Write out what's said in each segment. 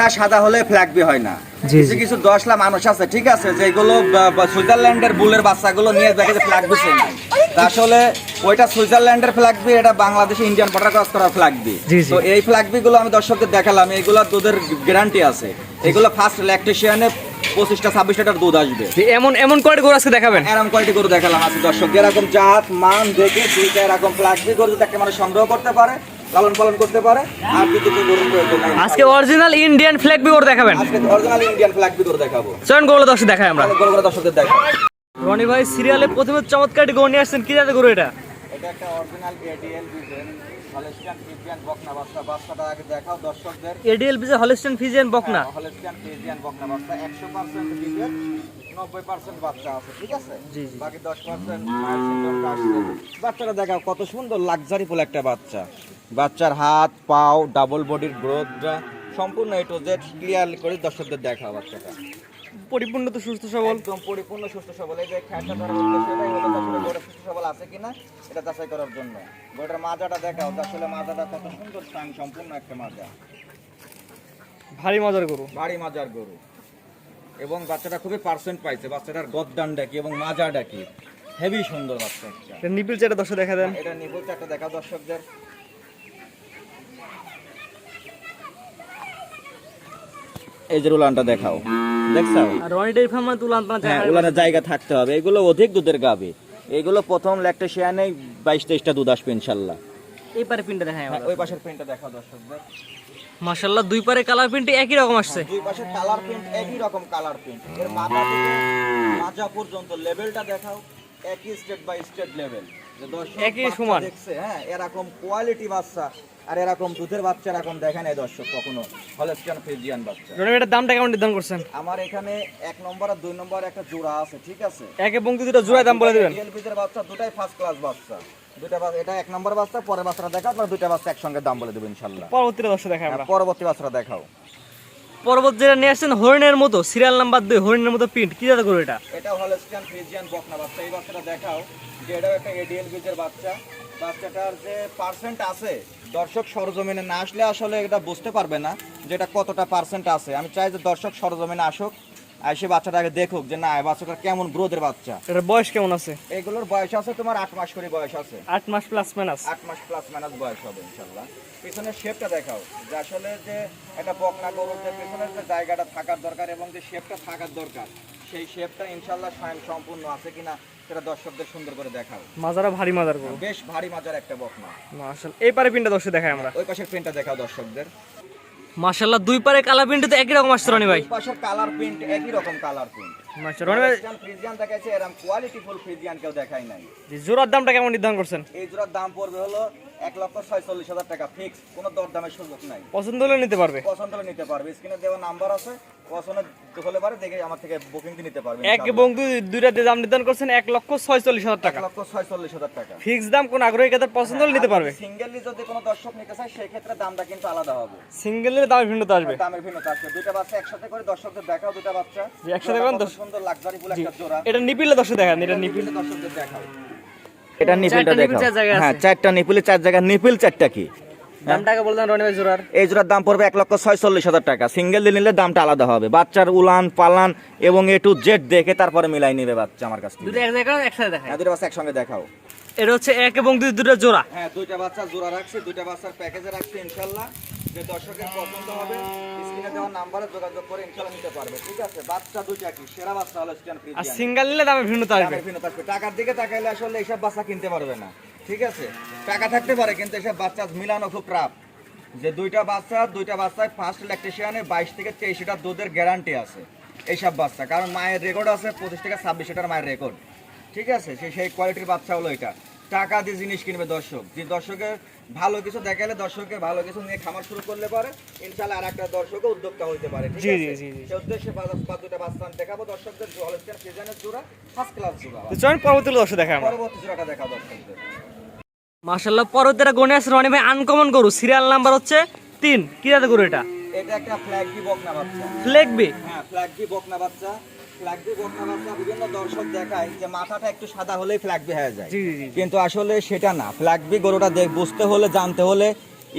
মাথা সাদা হলে ফ্ল্যাগবি হয় না। কিছু কিছু দশলা মানুষ আছে ঠিক আছে যেগুলো বা- বা সুইজারল্যান্ডের বুলের বাচ্চাগুলো নিয়ে দেখে যে ফ্ল্যাগবি চেনে তা আসলে ওইটা সুইজারল্যান্ডের ফ্ল্যাগবি এটা বাংলাদেশে ইন্ডিয়ান বর্ডার ক্রস করা ফ্ল্যাগবি জি, জি। তো এই ফ্ল্যাগবি গুলো আমি দর্শকদের দেখালাম এগুলো দুধের গ্যারান্টি আছে। এগুলো ফার্স্ট ল্যাকটেশিয়ানে পঁচিশটা ছাব্বিশ লিটার দুধ আসবে। এমন এমন কয়টা গরু আজকে দেখাবেন? এরকম কোয়ালিটি গরু দেখালাম আছে দর্শক এরকম জাত মান দেখে দুইটা এরকম ফ্ল্যাগবি গরু যদি একটা মানুষ সংগ্রহ করতে পারে লালন পালন করতে পারে আর কেউ গরুর প্রয়োজন নাই। আজকে অরিজিনাল ইন্ডিয়ান ফ্ল্যাগ বি দেখাবেন। আজকে অরিজিনাল ইন্ডিয়ান ফ্ল্যাগবি গরু দেখাবো। চয়ন গরু দর্শক দেখাই আমরা। তাহলে গরু গরু দর্শকদের দেখাবো। রনি ভাই সিরিয়ালে প্রথমে চমৎকার একটি গরু নিয়ে আসছেন। কি জাতের গরু এটা? এটা একটা অরিজিনাল এডিএল বিজেন হলস্টিয়ান ফ্রিজিয়ান বকনা বাচ্চা। বাচ্চাটা আগে দেখাও দর্শকদের। এডিএল বিজে হলিস্টান ফিজিয়ান বকনা। হলস্টিয়ান ফ্রিজিয়ান বকনা বাচ্চা। একশো পার্সেন্ট বিজেন নব্বই পার্সেন্ট বাচ্চা আছে ঠিক আছে? জি, জি। বাকি দশ পার্সেন্ট মায়ের বাচ্চাটা দেখাও কত সুন্দর লাক্সারি ফুল একটা বাচ্চা। বাচ্চার হাত পাও ডাবল বডির গ্রোথটা সম্পূর্ণ এ টু জেড ক্লিয়ার করে দর্শকদের দেখা বাচ্চাটা পরিপূর্ণ তো সুস্থ সবল। একদম পরিপূর্ণ সুস্থ সবল। এই যে খ্যাটটা ধরার উদ্দেশ্য এটাই হলো আসলে গোটা সুস্থ সবল আছে কিনা এটা যাচাই করার জন্য। গোটার মাজাটা দেখাও আসলে মাজাটা কত সুন্দর স্থান সম্পূর্ণ একটা মাজা। ভারী মজার গরু। ভারী মাজার গরু। এবং বাচ্চাটা খুবই পার্সেন্ট পাইছে বাচ্চাটার গদ্দান ডাকি এবং মাজা ডাকি। হেভি সুন্দর বাচ্চা নিপিল চেটা দর্শক দেখা দেন। এটা নিবল চারটা দেখা দর্শকদের। এই যে রুলানটা দেখাও। পানা হ্যাঁ উলানের জায়গা থাকতে হবে। এগুলো অধিক দুধের গাবে। এগুলো প্রথম ল্যাকটেশিয়ানে বাইশ তেইশটা দুধ আসবে ইনশাল্লাহ। এই পারে পিনটা দেখাই হ্যাঁ, ওই পাশের প্রিন্টটা দেখাও দর্শকদের মাশাআল্লাহ দুই পারে কালার প্রিন্ট একই রকম আসছে। দুই পাশের কালার প্রিন্ট একই রকম কালার প্রিন্ট এর মাথা থেকে মাজা পর্যন্ত লেভেলটা দেখাও একই স্টেট বাই স্টেট লেভেল একই সমান। দেখছে হ্যাঁ এরকম কোয়ালিটি বাচ্চা আর এরকম দুধের বাচ্চা এরকম দেখে নাই দর্শক কখনো হলস্টিয়ান ফ্রিজিয়ান বাচ্চা। রনি এটার দামটা কেমন নির্ধারণ করছেন? আমার এখানে এক নম্বর আর দুই নম্বর একটা জোড়া আছে ঠিক আছে? এক এবং দুটো জোড়ায় দাম বলে দিবেন। রিয়েলমিদের বাচ্চা দুটাই ফার্স্ট ক্লাস বাচ্চা। দুটা বাচ্চা এটা এক নম্বর বাচ্চা পরের বাচ্চাটা দেখাও আপনার দুইটা বাচ্চা একসঙ্গে দাম বলে দেবো ইনশাল্লাহ। পরবর্তীতে দর্শক দেখাই আমরা। পরবর্তী বাচ্চাটা দেখাও। পরবর্তী যেটা নিয়ে আসছেন হরিণের মতো সিরিয়াল নাম্বার দুই, হরিণের মতো প্রিন্ট কি জাতে গরু এটা? এটা হলস্টিয়ান ফ্রিজিয়ান বকনা বাচ্চা। এই বাচ্চাটা দেখাও, যে এটাও একটা এডিএল বীজের বাচ্চা। বাচ্চাটার যে পার্সেন্ট আছে, দর্শক সরজমিনে না আসলে আসলে এটা বুঝতে পারবে না যে এটা কতটা পার্সেন্ট আছে। আমি চাই যে দর্শক সরজমিনে আসুক আর সে বাচ্চাটাকে দেখুক যে না বাচ্চাটা কেমন গ্রোথের বাচ্চা। এটার বয়স কেমন আছে? এগুলোর বয়স আছে তোমার আট মাস করে বয়স আছে। আট মাস প্লাস মাইনাস আট মাস প্লাস মাইনাস বয়স হবে ইনশাল্লাহ। পিছনের শেপটা দেখাও যে আসলে যে একটা বকনা গরুর যে পিছনের যে জায়গাটা থাকার দরকার এবং যে শেপটা থাকার দরকার সেই শেপটা ইনশাল্লাহ স্বয়ং সম্পূর্ণ আছে কিনা সেটা দর্শকদের সুন্দর করে দেখাও। মাজারা ভারী মাজার বেশ ভারী মাজার একটা বকনা। মাশাআল্লাহ এই পারে প্রিন্টটা দর্শক দেখাই আমরা। ওই পাশের প্রিন্টটা দেখাও দর্শকদের। মাশাআল্লাহ, দুই পারে কালার প্রিন্ট তো একই রকম আসছে রানি ভাই। পাশের কালার প্রিন্ট একই রকম কালার প্রিন্ট জোড়ার দামটা কেমন নির্ধারণ করছেন? এই জোড়ার দাম পড়বে হলো এক লক্ষ ছয়চল্লিশ হাজার টাকা ফিক্স কোনো দরদামের সুযোগ নাই। পছন্দ হলে নিতে পারবে। পছন্দ হলে নিতে পারবে স্ক্রিনে দেওয়া নাম্বার আছে পছন্দ হলে পারে দেখে আমার থেকে বুকিং দিয়ে নিতে পারবে এক এবং দুই দুইটা দাম নির্ধারণ করছেন এক লক্ষ ছয়চল্লিশ হাজার এক টাকা লক্ষ ছয়চল্লিশ হাজার টাকা। ফিক্স দাম কোন আগ্রহী পছন্দ হলে নিতে পারবে? সিঙ্গেলি যদি কোনো দর্শক নিতে চায় সেই ক্ষেত্রে দামটা কিন্তু আলাদা হবে। সিঙ্গেলের দামে ভিন্নতা আসবে। দামের ভিন্নতা আসবে। দুইটা বাচ্চা একসাথে করে দর্শকদের দেখাও দুইটা বাচ্চা। একসাথে করেন দর্শক- সুন্দর লাক্সারি ফুল একটা জোড়া। এটা নিপিলে দর্শক দেখান এটা নিপিলে। দর্শকদের দেখাও। এটা নিপিলটা দেখাও। হ্যাঁ চারটা নিপিলে চার জায়গা নিপিল চারটা কি? দামটাকে বলতেন রনি ভাই জোড়ার। এই জোড়ার দাম পড়বে এক লক্ষ ছয়চল্লিশ হাজার টাকা। সিঙ্গেল দিয়ে নিলে দামটা আলাদা হবে। বাচ্চার উলান পালান এবং এ টু জেড দেখে তারপরে মিলাই নেবে বাচ্চা আমার কাছ থেকে। দুটো এক জায়গায় একসাথে দেখায়। হ্যাঁ দুটো বাচ্চা একসঙ্গে দেখাও। এটা হচ্ছে এক এবং দুই দুটো জোড়া। হ্যাঁ দুইটা বাচ্চা জোড়া রাখছে দুইটা বাচ্চার প্যাকেজে রাখছে ইনশাল্লাহ। যে দর্শকের পছন্দ হবে স্ক্রিনে দেওয়া নাম্বারে যোগাযোগ করে ইনশাল্লাহ নিতে পারবে ঠিক আছে? বাচ্চা দুইটা কি? সেরা বাচ্চা হলো স্ট্যান্ড ফ্রি আর সিঙ্গেল নিলে দামে ভিন্নতা আসবে। ভিন্নতা আসবে। টাকার দিকে তাকাইলে আসলে এইসব বাচ্চা কিনতে পারবে না ঠিক আছে? টাকা থাকতে পারে কিন্তু এসব বাচ্চা মিলানো খুব টাফ যে দুইটা বাচ্চা দুইটা বাচ্চায় ফার্স্ট ইলেকট্রিশিয়ানে বাইশ থেকে তেইশ লিটার দুধের গ্যারান্টি আছে এইসব বাচ্চা। কারণ মায়ের রেকর্ড আছে পঁচিশ থেকে ছাব্বিশ লিটার মায়ের রেকর্ড ঠিক আছে? সেই সেই কোয়ালিটির বাচ্চা হলো এটা। টাকা দিয়ে জিনিস কিনবে দর্শক। যে দর্শকের ভালো কিছু দেখালে দর্শকে ভালো কিছু নিয়ে খামার শুরু করলে পারে ইনশাল্লাহ আর একটা দর্শকও উদ্যোক্তা হইতে পারে ঠিক জি, আছে? জি, জি, জি। সে উদ্দেশ্যে দুটা বাচ্চা দেখাবো। দর্শকদের হলস্টেন সিজনের জোড়া ফার্স্ট ক্লাস জোড়া। চলেন পরবর্তী দর্শক আমরা। পরবর্তী জোড়াটা দেখাও দর্শকদের। মাশাআল্লাহ পরবর্তীটা গনে আছে রনি ভাই আনকমন গরু। সিরিয়াল নাম্বার হচ্ছে তিন। কি জাতের গরু এটা? এটা একটা ফ্ল্যাগ বি বকনা বাচ্চা। ফ্লেক বি হ্যাঁ ফ্ল্যাগ বি বকনা বাচ্চা। ফ্ল্যাগ বি বিভিন্ন দর্শক দেখায় যে মাথাটা একটু সাদা হলেই ফ্ল্যাগ হয়ে যায়। জি জি জি কিন্তু আসলে সেটা না। ফ্ল্যাগ গরুটা দেখ বুঝতে হলে জানতে হলে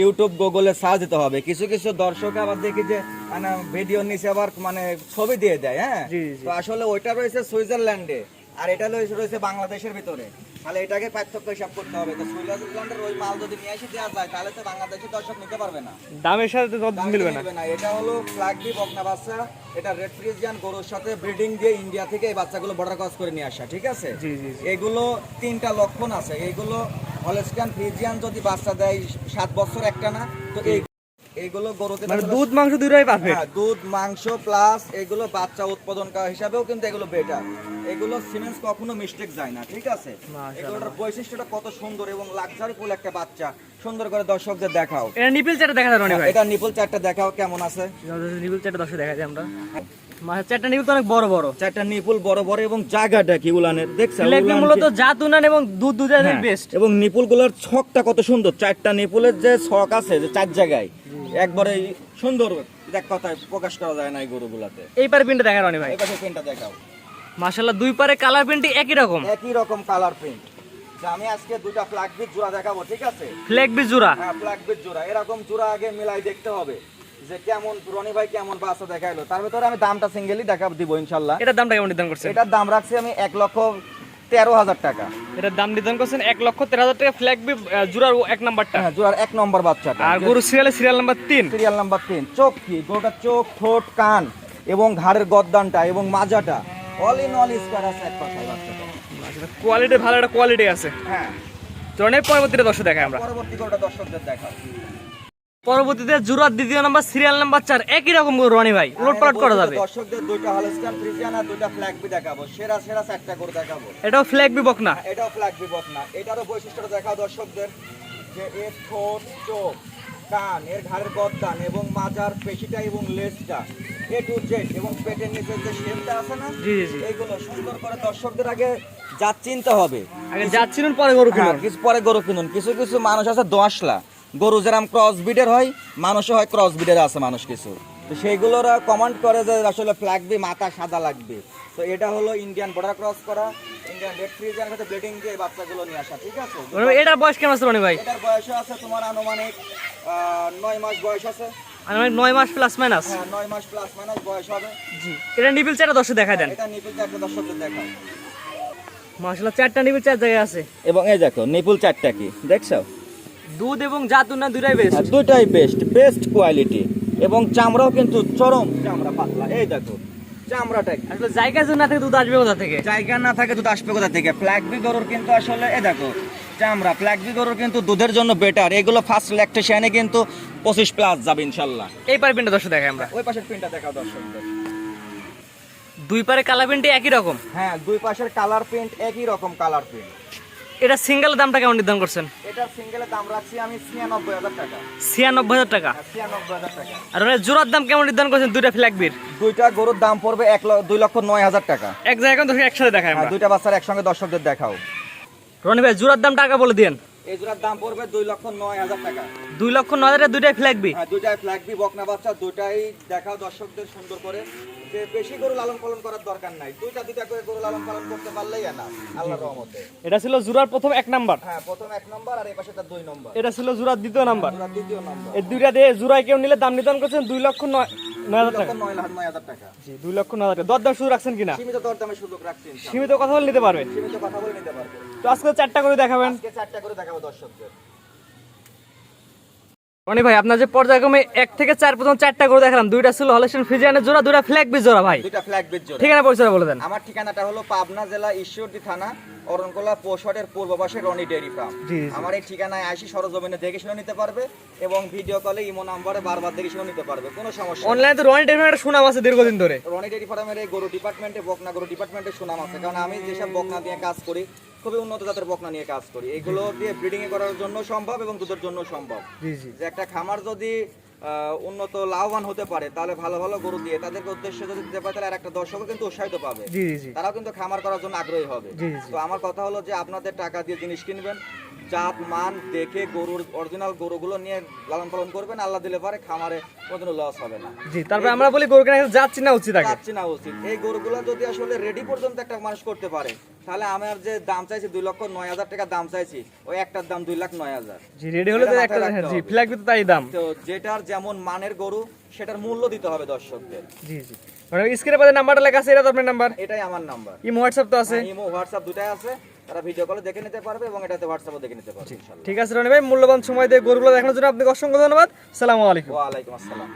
ইউটিউব গুগলে সার্চ দিতে হবে। কিছু কিছু দর্শক আবার দেখি যে মানে ভিডিও নিচে আবার মানে ছবি দিয়ে দেয় হ্যাঁ। তো আসলে ওইটা রয়েছে সুইজারল্যান্ডে আর এটা রয়েছে বাংলাদেশের ভিতরে। তাহলে এটাকে পার্থক্য হিসাব করতে হবে। তো সুইজারল্যান্ডের ওই মাল যদি নিয়ে এসে দেওয়া যায় তাহলে তো বাংলাদেশের দর্শক নিতে পারবে না। দামের সাথে মিলবে না। এটা হলো বকনা বাচ্চা এটা রেড ফ্রিজিয়ান গরুর সাথে ব্রিডিং দিয়ে ইন্ডিয়া থেকে এই বাচ্চাগুলো বর্ডার ক্রস করে নিয়ে আসা ঠিক আছে? জি, জি, জি। এগুলো তিনটা লক্ষণ আছে। এইগুলো হলস্টান ফ্রিজিয়ান যদি বাচ্চা দেয় সাত বছর একটা না তো এই এইগুলো গরুতে মানে দুধ মাংস দুটোই পারফেক্ট হ্যাঁ, দুধ মাংস প্লাস এগুলো বাচ্চা উৎপাদন করা হিসাবেও কিন্তু এগুলো বেটার এগুলো সিমেন্স কখনো মিস্টেক যায় না ঠিক আছে? এগুলোর বৈশিষ্ট্যটা কত সুন্দর এবং লাক্সারি ফুল একটা বাচ্চা। সুন্দর করে দর্শকদের দেখাও। এটা নিপিল চারটা দেখা রনি ভাই? এটা নিপুল চারটা দেখাও কেমন আছে? নিপিল চারটা দশে দেখা যায় আমরা। চারটা নিপিল তো অনেক বড় বড়। চারটা নিপুল বড় বড় এবং জায়গাটা কি উলানের? দেখছেন মূলত জাত উনান এবং দুধ দুধের হ্যাঁ, বেস্ট এবং নিপুলগুলোর ছকটা কত সুন্দর। চারটা নিপুলের যে ছক আছে যে চার জায়গায় একবারে সুন্দর দেখ কথায় প্রকাশ করা যায় না এই গরুগুলাতে। এই পারে প্রিন্টটা দেখা রনি ভাই। এই পাশে প্রিন্টটা দেখাও। মাশাল্লাহ দুই পারে কালার প্রিন্টই একই রকম। একই রকম কালার প্রিন্ট আমি আজকে দুটা ফ্ল্যাগ বিট জোড়া দেখাবো ঠিক আছে? ফ্লেগবি জোড়া? হ্যাঁ ফ্ল্যাগ বিট জোড়া। এরকম জোড়া আগে মিলাই দেখতে হবে যে কেমন রনি ভাই কেমন বাচ্চা দেখাইলো। তার ভিতরে আমি দামটা সিঙ্গেলই দেখাবো দিব ইনশাল্লাহ এটার দামটা কেমন নির্ধারণ করছেন? এটার দাম রাখছি আমি এক লক্ষ তেরো হাজার টাকা। এটার দাম নির্ধারণ করছেন এক লক্ষ তেরো হাজার টাকা ফ্লেগবি জোড়ার এক নাম্বারটা হ্যাঁ জোড়ার এক নম্বর বাচ্চাটা। আর গরু সিরিয়ালে সিরিয়াল নাম্বার তিন। সিরিয়াল নাম্বার তিন। চোখ কি? গরুটার চোখ ঠোঁট কান এবং ঘাড়ের গদ্দানটা এবং মাজাটা। অল ইন অল স্কোয়ার আছে এক কথায় বাচ্চাটা। কোয়ালিটি ভালো একটা কোয়ালিটি আছে। হ্যাঁ। চরণের পরবর্তীতে দর্শক দেখাই আমরা। পরবর্তী গরুটা দর্শকদের দেখাও। পরবর্তীতে জুরার দ্বিতীয় নাম্বার সিরিয়াল নাম্বার চার। একই রকম রনি ভাই উলট পালট করা যাবে। দর্শকদের দুইটা হলস্টান ফ্রিজিয়ান আর দুইটা ফ্ল্যাগ বি দেখাবো। সেরা সেরা চারটা করে দেখাবো। এটাও ফ্ল্যাগ ফ্লেগবি বকনা। এটাও ফ্ল্যাগ বি বকনা। এটারও বৈশিষ্ট্যটা দেখাও দর্শকদের যে এর ঠোঁট চোখ কান এর ঘাড়ের গদ্দান এবং মাজার পেশিটা এবং লেজটা এ টু জেড এবং পেটের নিচে যে শেপটা আছে না জি জি এইগুলো সুন্দর করে দর্শকদের আগে যা চিনতে হবে। আগে যাচ্ছিলেন পরে গরু হ্যাঁ, কিনুন। কিছু পরে গরু কিনুন। কিছু কিছু মানুষ আছে দোয়াশলা গরু যেরকম ক্রস বিডের হয় মানুষও হয় ক্রস বিডের আছে মানুষ কিছু। তো সেইগুলোরা কমান্ড করে যে আসলে ফ্ল্যাগ বি মাথা সাদা লাগবে। তো এটা হলো ইন্ডিয়ান বর্ডার ক্রস করা ইন্ডিয়ান রেড ফ্রিজের সাথে ব্লিডিং দিয়ে বাচ্চাগুলো নিয়ে আসা ঠিক আছে? এটার বয়স কেমন আছে রনি ভাই? এটার বয়সও আছে তোমার আনুমানিক নয় মাস বয়স আছে। আনুমানিক নয় মাস প্লাস মাইনাস হ্যাঁ নয় মাস প্লাস মাইনাস বয়স হবে। জি। এটা নিবিল চারটা দর্শক দেখা দেন। এটা নিপুল চারটে দর্শকদের দেখাও মাসাল্লাহ চারটা নিবিল চার জায়গায় আছে। এবং এই দেখো নিপুল চারটা কি? দেখছ? দুধ এবং জাত উন্নয়ন দুটাই বেস্ট দুটাই বেস্ট বেস্ট কোয়ালিটি এবং চামড়াও কিন্তু চরম চামড়া পাতলা। এই দেখো চামড়াটা আসলে জায়গা না থেকে দুধ আসবে কোথা থেকে? জায়গা না থাকে দুধ আসবে কোথা থেকে? গরুর কিন্তু আসলে এই দেখো চামড়া। গরুর কিন্তু দুধের জন্য বেটার এগুলো ফার্স্ট ল্যাকটেশনে কিন্তু পঁচিশ প্লাস যাবে ইনশাল্লাহ। এই পারে দর্শক দেখাই আমরা। ওই পাশের দেখাও দুই পারে কালার প্রিন্টে একই রকম? হ্যাঁ দুই পাশের কালার প্রিন্ট একই রকম কালার প্রিন্ট এটা সিঙ্গেল দামটা কেমন নির্ধারণ করছেন? এটার সিঙ্গেলের দাম রাখছি আমি ছিয়ানব্বই হাজার টাকা। ছিয়ানব্বই হাজার টাকা? হ্যাঁ, ছিয়ানব্বই হাজার টাকা। আর জোড়ার দাম কেমন নির্ধারণ করছেন? দুইটা ফ্ল্যাগবির দুইটা গরুর দাম পড়বে এক দুই লক্ষ নয় হাজার টাকা। এক জায়গায় একসাথে হ্যাঁ দুইটা বাচ্চার একসঙ্গে দর্শকদের দেখাও। রনি ভাই জোড়ার দাম টাকা বলে দিন এই জোড়ার দাম পড়বে দুই লক্ষ নয় হাজার টাকা। দুই লক্ষ নয় হাজার দুইটাই ফ্ল্যাগবি হ্যাঁ দুইটাই ফ্ল্যাগ বি বকনা বাচ্চা দুইটাই দেখাও দর্শকদের সুন্দর করে। যে বেশি গরু লালন পালন করার দরকার নাই। দুইটা দুইটা করে গরু লালন পালন করতে পারলেই না আল্লাহর রহমতে। এটা ছিল জোড়ার প্রথম এক নাম্বার। হ্যাঁ প্রথম এক নম্বর আর এই পাশে তার দুই নম্বর। এটা ছিল জোড়ার দ্বিতীয় নাম্বার। দ্বিতীয় নম্বর। এই দুইটা দিয়ে জোড়ায় কেউ নিলে দাম নির্ধারণ করছেন দুই লক্ষ নয় সীমিত কথা বলে নিতে পারবে। সীমিত কথা বলে নিতে পারবে। তো আজকে চারটা করে দেখাবেন। চারটা করে দেখাবো দর্শকদের। রনি ভাই আপনার যে পর্যায়ক্রমে এক থেকে চার পর্যন্ত চারটা করে দেখালাম দুইটা ছিল হলেশন ফিজিয়ানের জোড়া দুইটা ফ্ল্যাগবি জোড়া ভাই। দুইটা ফ্ল্যাগ বিট জোড়া। ঠিকানা পরিচয় বলে দেন। আমার ঠিকানাটা হলো পাবনা জেলা ঈশ্বরদী থানা অরণকোলা পৌষটের পূর্ব পাশে রনি ডেয়ারি ফার্ম। আমার এই ঠিকানায় আসি সরজমিনে দেখে শুনে নিতে পারবে এবং ভিডিও কলে ইমো নাম্বারে বারবার দেখে শুনে নিতে পারবে কোনো সমস্যা। অনলাইনে তো রনি টেলিফোন একটা সুনাম আছে দীর্ঘদিন ধরে। রনি ডেয়ারি ফার্মের এই গরু ডিপার্টমেন্টে বকনা গরু ডিপার্টমেন্টে সুনাম আছে কারণ আমি যেসব বকনা দিয়ে কাজ করি খুবই উন্নত জাতের বকনা নিয়ে কাজ করি। এগুলো দিয়ে ব্রিডিং করার জন্য সম্ভব এবং দুধের জন্য সম্ভব। যে একটা খামার যদি উন্নত লাভবান হতে পারে তাহলে ভালো ভালো গরু দিয়ে তাদেরকে উদ্দেশ্য যদি দিতে পারে তাহলে আর একটা দর্শকও কিন্তু উৎসাহিত পাবে। তারাও কিন্তু খামার করার জন্য আগ্রহী হবে। তো আমার কথা হলো যে আপনাদের টাকা দিয়ে জিনিস কিনবেন জাত মান দেখে গরুর অরিজিনাল গরুগুলো নিয়ে লালন পালন করবেন আল্লাহ দিলে পারে খামারে কোনো লস হবে না। জি তারপরে আমরা বলি গরু কেনা যাচ্ছি না উচিত যাচ্ছি না উচিত। এই গরুগুলো যদি আসলে রেডি পর্যন্ত একটা মানুষ করতে পারে তাহলে আমার যে দাম চাইছি দুই লক্ষ নয় হাজার টাকা দাম চাইছি ওই একটার দাম দুই লাখ নয় হাজার। জি রেডি হলে তো একটা জি হবে। ফ্ল্যাগ তো তাই দাম। তো যেটার যেমন মানের গরু সেটার মূল্য দিতে হবে দর্শকদের। জি জি। মানে স্ক্রিনে পাশে নাম্বারটা লেখা আছে এটা তো আপনার নাম্বার এটাই আমার নাম্বার ইমো হোয়াটসঅ্যাপ তো আছে। ইমো হোয়াটসঅ্যাপ দুটাই আছে। তারা ভিডিও কলে দেখে নিতে পারবে এবং এটাতে হোয়াটসঅ্যাপও দেখে নিতে পারবে ঠিক আছে রনি ভাই মূল্যবান সময় দিয়ে গরুগুলো দেখানোর জন্য আপনাকে অসংখ্য ধন্যবাদ। সালামু আলাইকুম। ওয়ালাইকুম আসসালাম।